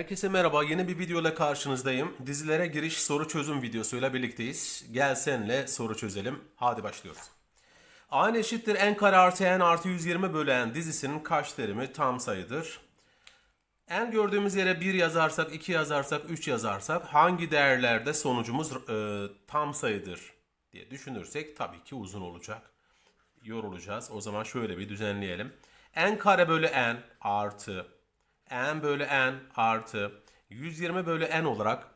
Herkese merhaba. Yeni bir video ile karşınızdayım. Dizilere giriş soru çözüm videosuyla birlikteyiz. Gel senle soru çözelim. Hadi başlıyoruz. Aynı eşittir n kare artı n artı 120 bölü n dizisinin kaç terimi tam sayıdır? n gördüğümüz yere 1 yazarsak, 2 yazarsak, 3 yazarsak hangi değerlerde sonucumuz e, tam sayıdır diye düşünürsek tabii ki uzun olacak. Yorulacağız. O zaman şöyle bir düzenleyelim. n kare bölü n artı n bölü n artı 120 bölü n olarak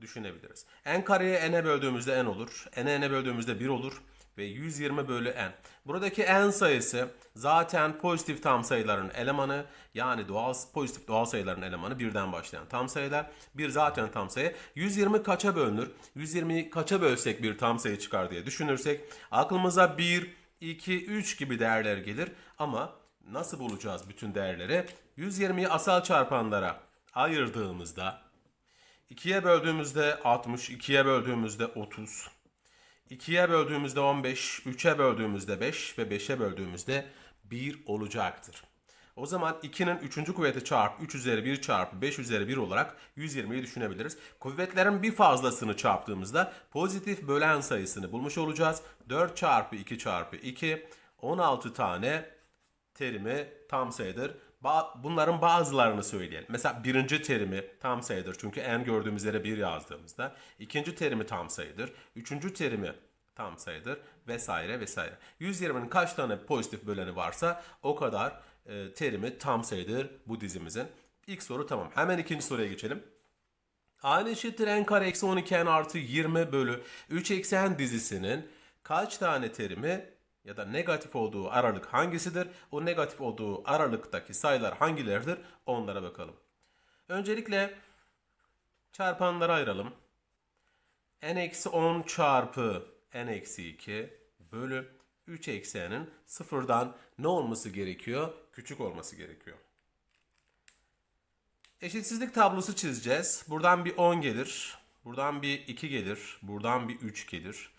düşünebiliriz. n kareye n'e böldüğümüzde n olur. n'e n'e böldüğümüzde 1 olur. Ve 120 bölü n. Buradaki n sayısı zaten pozitif tam sayıların elemanı. Yani doğal pozitif doğal sayıların elemanı birden başlayan tam sayılar. Bir zaten tam sayı. 120 kaça bölünür? 120'yi kaça bölsek bir tam sayı çıkar diye düşünürsek aklımıza 1, 2, 3 gibi değerler gelir. Ama nasıl bulacağız bütün değerleri? 120'yi asal çarpanlara ayırdığımızda 2'ye böldüğümüzde 60, 2'ye böldüğümüzde 30, 2'ye böldüğümüzde 15, 3'e böldüğümüzde 5 ve 5'e böldüğümüzde 1 olacaktır. O zaman 2'nin 3. kuvveti çarpı 3 üzeri 1 çarpı 5 üzeri 1 olarak 120'yi düşünebiliriz. Kuvvetlerin bir fazlasını çarptığımızda pozitif bölen sayısını bulmuş olacağız. 4 çarpı 2 çarpı 2 16 tane terimi tam sayıdır. Ba- Bunların bazılarını söyleyelim. Mesela birinci terimi tam sayıdır. Çünkü n gördüğümüz yere 1 yazdığımızda. ikinci terimi tam sayıdır. Üçüncü terimi tam sayıdır. Vesaire vesaire. 120'nin kaç tane pozitif böleni varsa o kadar e, terimi tam sayıdır bu dizimizin. İlk soru tamam. Hemen ikinci soruya geçelim. Aynı eşittir n kare eksi 12 n artı 20 bölü 3 eksen dizisinin kaç tane terimi ya da negatif olduğu aralık hangisidir? O negatif olduğu aralıktaki sayılar hangileridir? Onlara bakalım. Öncelikle çarpanlara ayıralım. n eksi 10 çarpı n eksi 2 bölü 3 eksenin sıfırdan ne olması gerekiyor? Küçük olması gerekiyor. Eşitsizlik tablosu çizeceğiz. Buradan bir 10 gelir. Buradan bir 2 gelir. Buradan bir 3 gelir.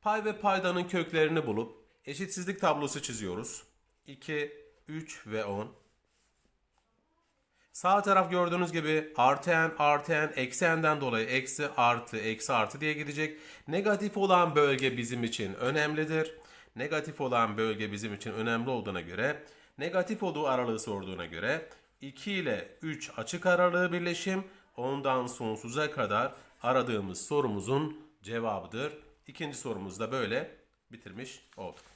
Pay ve paydanın köklerini bulup eşitsizlik tablosu çiziyoruz. 2, 3 ve 10. Sağ taraf gördüğünüz gibi artı n artı dolayı eksi artı eksi artı diye gidecek. Negatif olan bölge bizim için önemlidir. Negatif olan bölge bizim için önemli olduğuna göre negatif olduğu aralığı sorduğuna göre 2 ile 3 açık aralığı birleşim ondan sonsuza kadar aradığımız sorumuzun cevabıdır. İkinci sorumuz da böyle bitirmiş olduk.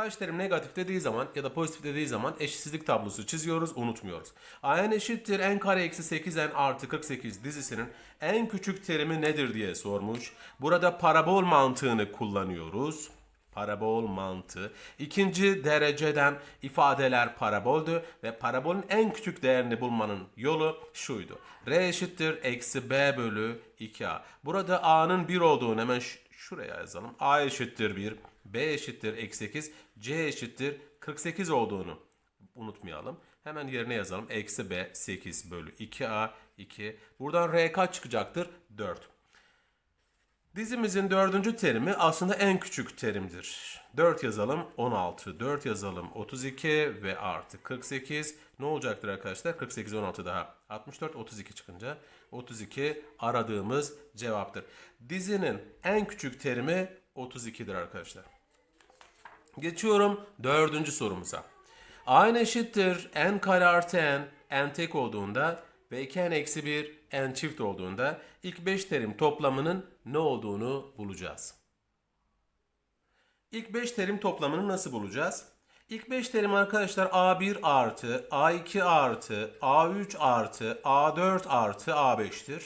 Kaç terim negatif dediği zaman ya da pozitif dediği zaman eşitsizlik tablosu çiziyoruz, unutmuyoruz. n eşittir n kare eksi 8n artı 48 dizisinin en küçük terimi nedir diye sormuş. Burada parabol mantığını kullanıyoruz. Parabol mantığı. İkinci dereceden ifadeler paraboldü ve parabolün en küçük değerini bulmanın yolu şuydu. R eşittir eksi b bölü 2a. Burada a'nın 1 olduğunu hemen şuraya yazalım. a eşittir 1, b eşittir eksi 8, c eşittir 48 olduğunu unutmayalım. Hemen yerine yazalım. Eksi b 8 bölü 2a 2. Buradan r kaç çıkacaktır? 4. Dizimizin dördüncü terimi aslında en küçük terimdir. 4 yazalım 16, 4 yazalım 32 ve artı 48. Ne olacaktır arkadaşlar? 48, 16 daha 64, 32 çıkınca 32 aradığımız cevaptır. Dizinin en küçük terimi 32'dir arkadaşlar. Geçiyorum dördüncü sorumuza. Aynı eşittir n kare artı n, n tek olduğunda ve 2n eksi 1, n çift olduğunda ilk 5 terim toplamının ne olduğunu bulacağız. İlk 5 terim toplamını nasıl bulacağız? İlk 5 terim arkadaşlar A1 artı, A2 artı, A3 artı, A4 artı A5'tir.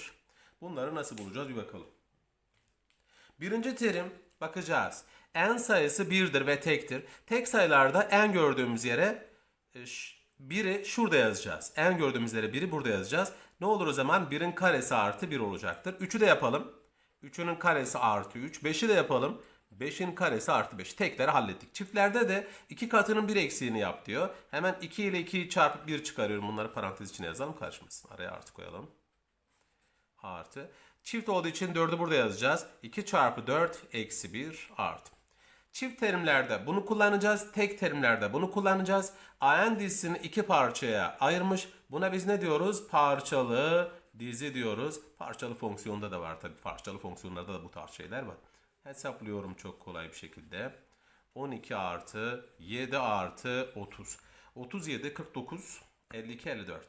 Bunları nasıl bulacağız bir bakalım. Birinci terim bakacağız. n sayısı 1'dir ve tektir. Tek sayılarda n gördüğümüz yere e, biri şurada yazacağız. n gördüğümüz yere biri burada yazacağız. Ne olur o zaman 1'in karesi artı 1 olacaktır. 3'ü de yapalım. 3'ünün karesi artı 3. 5'i de yapalım. 5'in karesi artı 5. Tekleri hallettik. Çiftlerde de 2 katının 1 eksiğini yap diyor. Hemen 2 ile 2'yi çarpıp 1 çıkarıyorum. Bunları parantez içine yazalım karışmasın. Araya artı koyalım artı. Çift olduğu için 4'ü burada yazacağız. 2 çarpı 4 eksi 1 artı. Çift terimlerde bunu kullanacağız. Tek terimlerde bunu kullanacağız. AN dizisini iki parçaya ayırmış. Buna biz ne diyoruz? Parçalı dizi diyoruz. Parçalı fonksiyonda da var tabii. Parçalı fonksiyonlarda da bu tarz şeyler var. Hesaplıyorum çok kolay bir şekilde. 12 artı 7 artı 30. 37, 49, 52, 54.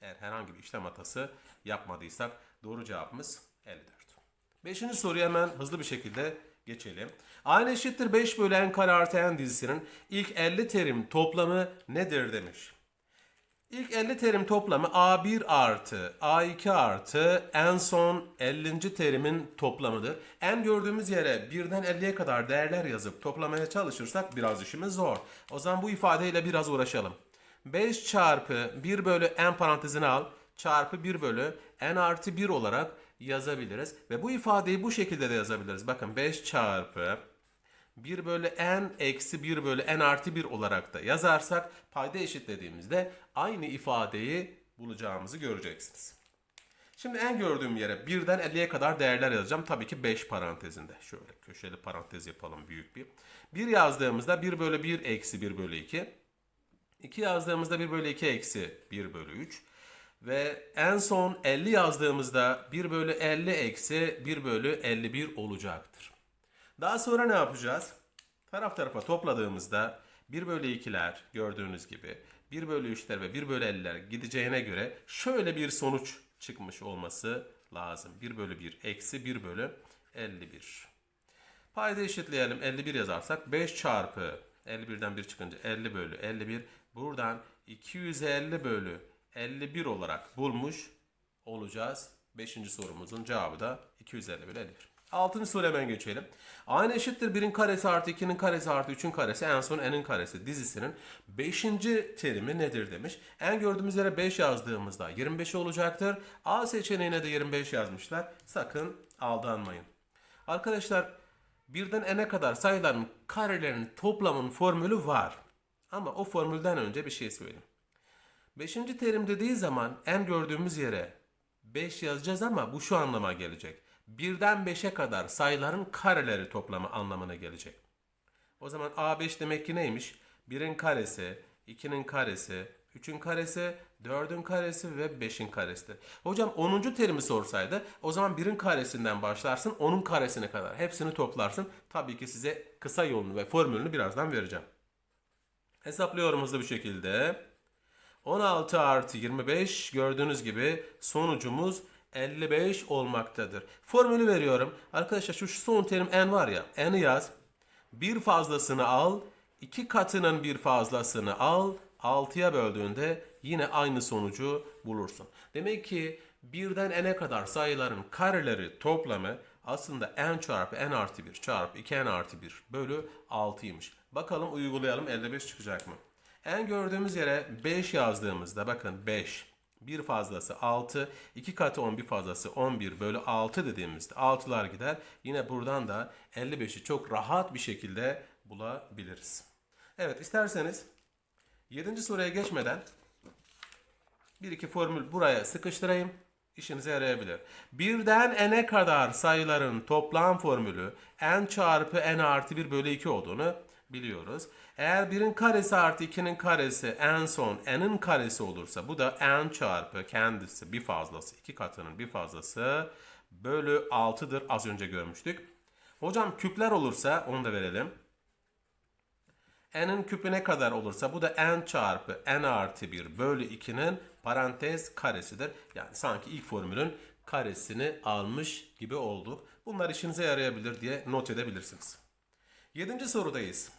Eğer herhangi bir işlem hatası yapmadıysak doğru cevabımız 54. Beşinci soruya hemen hızlı bir şekilde geçelim. Aynı eşittir 5 bölü n kare artı n dizisinin ilk 50 terim toplamı nedir demiş. İlk 50 terim toplamı A1 artı A2 artı en son 50. terimin toplamıdır. En gördüğümüz yere birden 50'ye kadar değerler yazıp toplamaya çalışırsak biraz işimiz zor. O zaman bu ifadeyle biraz uğraşalım. 5 çarpı 1 bölü n parantezine al çarpı 1 bölü n artı 1 olarak yazabiliriz. Ve bu ifadeyi bu şekilde de yazabiliriz. Bakın 5 çarpı 1 bölü n eksi 1 bölü n artı 1 olarak da yazarsak payda eşitlediğimizde aynı ifadeyi bulacağımızı göreceksiniz. Şimdi en gördüğüm yere 1'den 50'ye kadar değerler yazacağım. Tabii ki 5 parantezinde. Şöyle köşeli parantez yapalım büyük bir. 1 yazdığımızda 1 bölü 1 eksi 1 bölü 2. 2 yazdığımızda 1 bölü 2 eksi 1 bölü 3. Ve en son 50 yazdığımızda 1 bölü 50 eksi 1 bölü 51 olacaktır. Daha sonra ne yapacağız? Taraf tarafa topladığımızda 1 bölü 2'ler gördüğünüz gibi 1 bölü 3'ler ve 1 bölü 50'ler gideceğine göre şöyle bir sonuç çıkmış olması lazım. 1 bölü 1 eksi 1 bölü 51. Payda eşitleyelim 51 yazarsak 5 çarpı 51'den 1 çıkınca 50 bölü 51 buradan 250 bölü 51 olarak bulmuş olacağız. 5. sorumuzun cevabı da 250 bölü 51. 6. soru hemen geçelim. Aynı eşittir 1'in karesi artı 2'nin karesi artı 3'ün karesi en son n'in karesi dizisinin 5. terimi nedir demiş. En gördüğümüz yere 5 yazdığımızda 25 olacaktır. A seçeneğine de 25 yazmışlar. Sakın aldanmayın. Arkadaşlar birden n'e kadar sayıların karelerinin toplamının formülü var. Ama o formülden önce bir şey söyleyeyim. Beşinci terim dediği zaman en gördüğümüz yere 5 yazacağız ama bu şu anlama gelecek. Birden 5'e kadar sayıların kareleri toplamı anlamına gelecek. O zaman A5 demek ki neymiş? 1'in karesi, 2'nin karesi, 3'ün karesi, 4'ün karesi ve 5'in karesidir. Hocam 10. terimi sorsaydı o zaman 1'in karesinden başlarsın 10'un karesine kadar. Hepsini toplarsın. Tabii ki size kısa yolunu ve formülünü birazdan vereceğim. Hesaplıyorum hızlı bir şekilde. 16 artı 25 gördüğünüz gibi sonucumuz 55 olmaktadır. Formülü veriyorum. Arkadaşlar şu son terim n var ya n'i yaz. Bir fazlasını al. iki katının bir fazlasını al. 6'ya böldüğünde yine aynı sonucu bulursun. Demek ki birden n'e kadar sayıların kareleri toplamı aslında n çarpı n artı 1 çarpı 2n artı 1 bölü 6'ymış. Bakalım uygulayalım 55 çıkacak mı? En gördüğümüz yere 5 yazdığımızda bakın 5 bir fazlası 6 2 katı 10 bir fazlası 11 bölü 6 dediğimizde 6'lar gider. Yine buradan da 55'i çok rahat bir şekilde bulabiliriz. Evet isterseniz 7. soruya geçmeden bir iki formül buraya sıkıştırayım. İşinize yarayabilir. Birden n'e kadar sayıların toplam formülü n çarpı n artı 1 bölü 2 olduğunu biliyoruz. Eğer 1'in karesi artı 2'nin karesi en son n'in karesi olursa bu da n çarpı kendisi bir fazlası iki katının bir fazlası bölü 6'dır az önce görmüştük. Hocam küpler olursa onu da verelim. n'in küpü ne kadar olursa bu da n çarpı n artı 1 bölü 2'nin parantez karesidir. Yani sanki ilk formülün karesini almış gibi olduk. Bunlar işinize yarayabilir diye not edebilirsiniz. Yedinci sorudayız.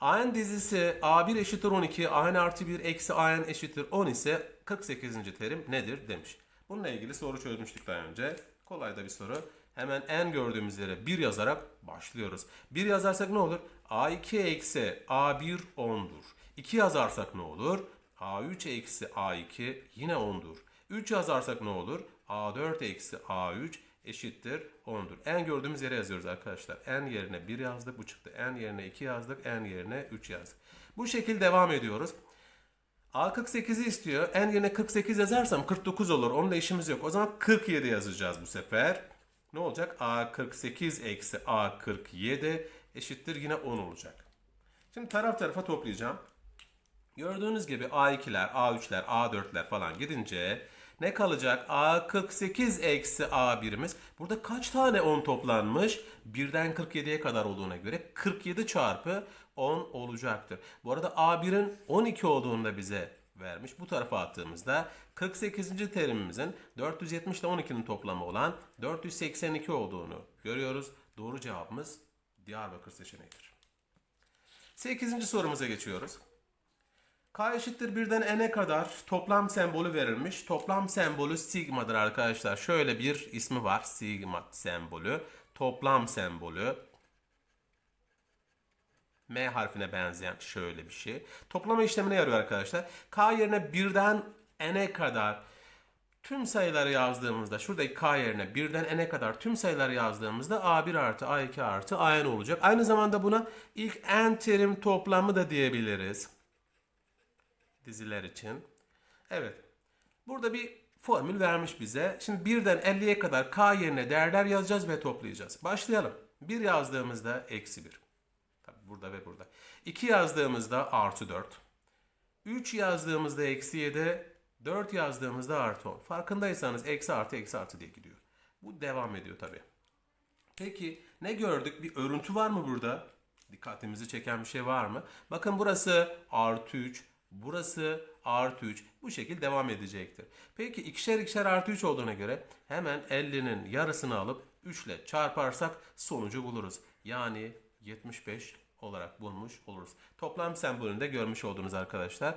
AN dizisi A1 eşittir 12, AN artı 1 eksi AN eşittir 10 ise 48. terim nedir demiş. Bununla ilgili soru çözmüştük daha önce. Kolay da bir soru. Hemen n gördüğümüz yere 1 yazarak başlıyoruz. 1 yazarsak ne olur? A2 eksi A1 10'dur. 2 yazarsak ne olur? A3 eksi A2 yine 10'dur. 3 yazarsak ne olur? A4 eksi A3 eşittir 10'dur. n gördüğümüz yere yazıyoruz arkadaşlar. n yerine 1 yazdık bu çıktı. n yerine 2 yazdık. n yerine 3 yazdık. Bu şekilde devam ediyoruz. A 48'i istiyor. n yerine 48 yazarsam 49 olur. Onunla işimiz yok. O zaman 47 yazacağız bu sefer. Ne olacak? A 48 eksi A 47 eşittir yine 10 olacak. Şimdi taraf tarafa toplayacağım. Gördüğünüz gibi A2'ler, A3'ler, A4'ler falan gidince ne kalacak? A48 eksi A1'imiz. Burada kaç tane 10 toplanmış? 1'den 47'ye kadar olduğuna göre 47 çarpı 10 olacaktır. Bu arada A1'in 12 olduğunu da bize vermiş. Bu tarafa attığımızda 48. terimimizin 470 ile 12'nin toplamı olan 482 olduğunu görüyoruz. Doğru cevabımız Diyarbakır seçeneğidir. 8. sorumuza geçiyoruz. K eşittir birden n'e kadar toplam sembolü verilmiş. Toplam sembolü sigmadır arkadaşlar. Şöyle bir ismi var. Sigma sembolü. Toplam sembolü. M harfine benzeyen şöyle bir şey. Toplama işlemine yarıyor arkadaşlar. K yerine birden n'e kadar tüm sayıları yazdığımızda şuradaki k yerine birden n'e kadar tüm sayıları yazdığımızda a1 artı a2 artı an olacak. Aynı zamanda buna ilk n terim toplamı da diyebiliriz. Diziler için. Evet. Burada bir formül vermiş bize. Şimdi birden 50'ye kadar k yerine değerler yazacağız ve toplayacağız. Başlayalım. 1 yazdığımızda eksi 1. Tabii burada ve burada. 2 yazdığımızda artı 4. 3 yazdığımızda eksi 7. 4 yazdığımızda artı 10. Farkındaysanız eksi artı eksi artı diye gidiyor. Bu devam ediyor tabii. Peki ne gördük? Bir örüntü var mı burada? Dikkatimizi çeken bir şey var mı? Bakın burası artı 3, burası artı 3. Bu şekilde devam edecektir. Peki ikişer ikişer artı 3 olduğuna göre hemen 50'nin yarısını alıp 3 ile çarparsak sonucu buluruz. Yani 75 olarak bulmuş oluruz. Toplam sembolünde görmüş oldunuz arkadaşlar.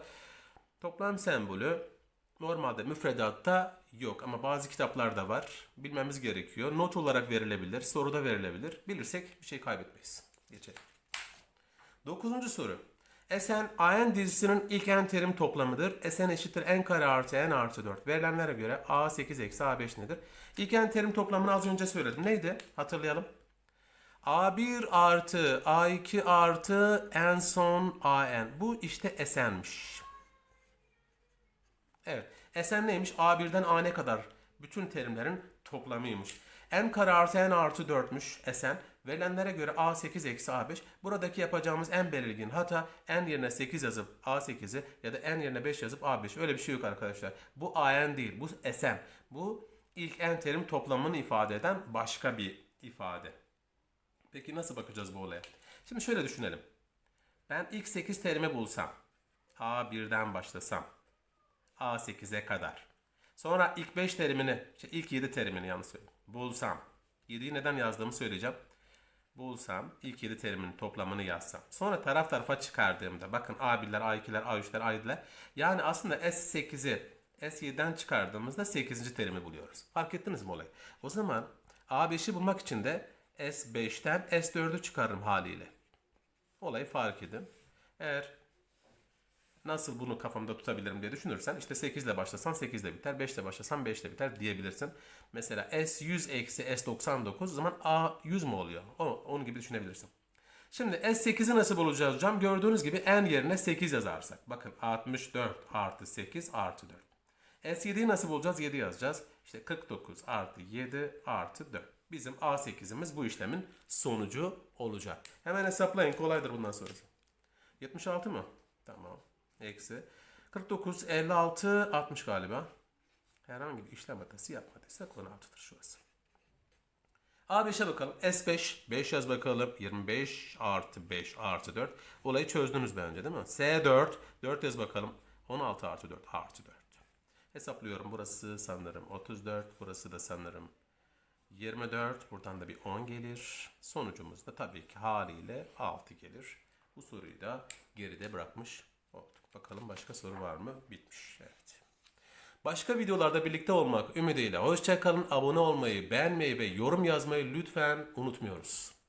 Toplam sembolü normalde müfredatta yok ama bazı kitaplarda var. Bilmemiz gerekiyor. Not olarak verilebilir, soruda verilebilir. Bilirsek bir şey kaybetmeyiz. Geçelim. Dokuzuncu soru. Sn, An dizisinin ilk n terim toplamıdır. Sn eşittir n kare artı n artı 4. Verilenlere göre A8 eksi A5 nedir? İlk n terim toplamını az önce söyledim. Neydi? Hatırlayalım. A1 artı A2 artı en son AN. Bu işte S'nmiş. Evet. Sn neymiş? A1'den A'ne kadar bütün terimlerin toplamıymış. N kare artı n artı 4'müş Sn. Verilenlere göre A8 eksi A5. Buradaki yapacağımız en belirgin hata n yerine 8 yazıp A8'i ya da n yerine 5 yazıp A5. Öyle bir şey yok arkadaşlar. Bu AN değil. Bu Sn. Bu ilk n terim toplamını ifade eden başka bir ifade. Peki nasıl bakacağız bu olaya? Şimdi şöyle düşünelim. Ben ilk 8 terimi bulsam. A1'den başlasam. A8'e kadar. Sonra ilk 5 terimini, şey ilk 7 terimini yanlış söyledim. Bulsam. 7'yi neden yazdığımı söyleyeceğim. Bulsam ilk 7 terimin toplamını yazsam. Sonra taraf tarafa çıkardığımda bakın A1'ler, A2'ler, A3'ler, A7'ler. Yani aslında S8'i S7'den çıkardığımızda 8. terimi buluyoruz. Fark ettiniz mi olayı? O zaman A5'i bulmak için de S5'ten S4'ü çıkarırım haliyle. Olayı fark edin. Eğer nasıl bunu kafamda tutabilirim diye düşünürsen işte 8 ile başlasan 8 ile biter, 5 ile başlasan 5 ile biter diyebilirsin. Mesela S100 eksi S99 o zaman A100 mu oluyor? O, onun gibi düşünebilirsin. Şimdi S8'i nasıl bulacağız hocam? Gördüğünüz gibi n yerine 8 yazarsak. Bakın 64 artı 8 artı 4. S7'yi nasıl bulacağız? 7 yazacağız. İşte 49 artı 7 artı 4. Bizim A8'imiz bu işlemin sonucu olacak. Hemen hesaplayın. Kolaydır bundan sonrası. 76 mı? Tamam. Eksi. 49, 56, 60 galiba. Herhangi bir işlem hatası yapmadıysak 16'dır şurası. A5'e bakalım. S5. 5 yaz bakalım. 25 artı 5 artı 4. Olayı çözdünüz bence değil mi? S4. 4 yaz bakalım. 16 artı 4 artı 4. Hesaplıyorum. Burası sanırım 34. Burası da sanırım 24. Buradan da bir 10 gelir. Sonucumuz da tabii ki haliyle 6 gelir. Bu soruyu da geride bırakmış olduk. Bakalım başka soru var mı? Bitmiş. Evet. Başka videolarda birlikte olmak ümidiyle hoşçakalın. Abone olmayı, beğenmeyi ve yorum yazmayı lütfen unutmuyoruz.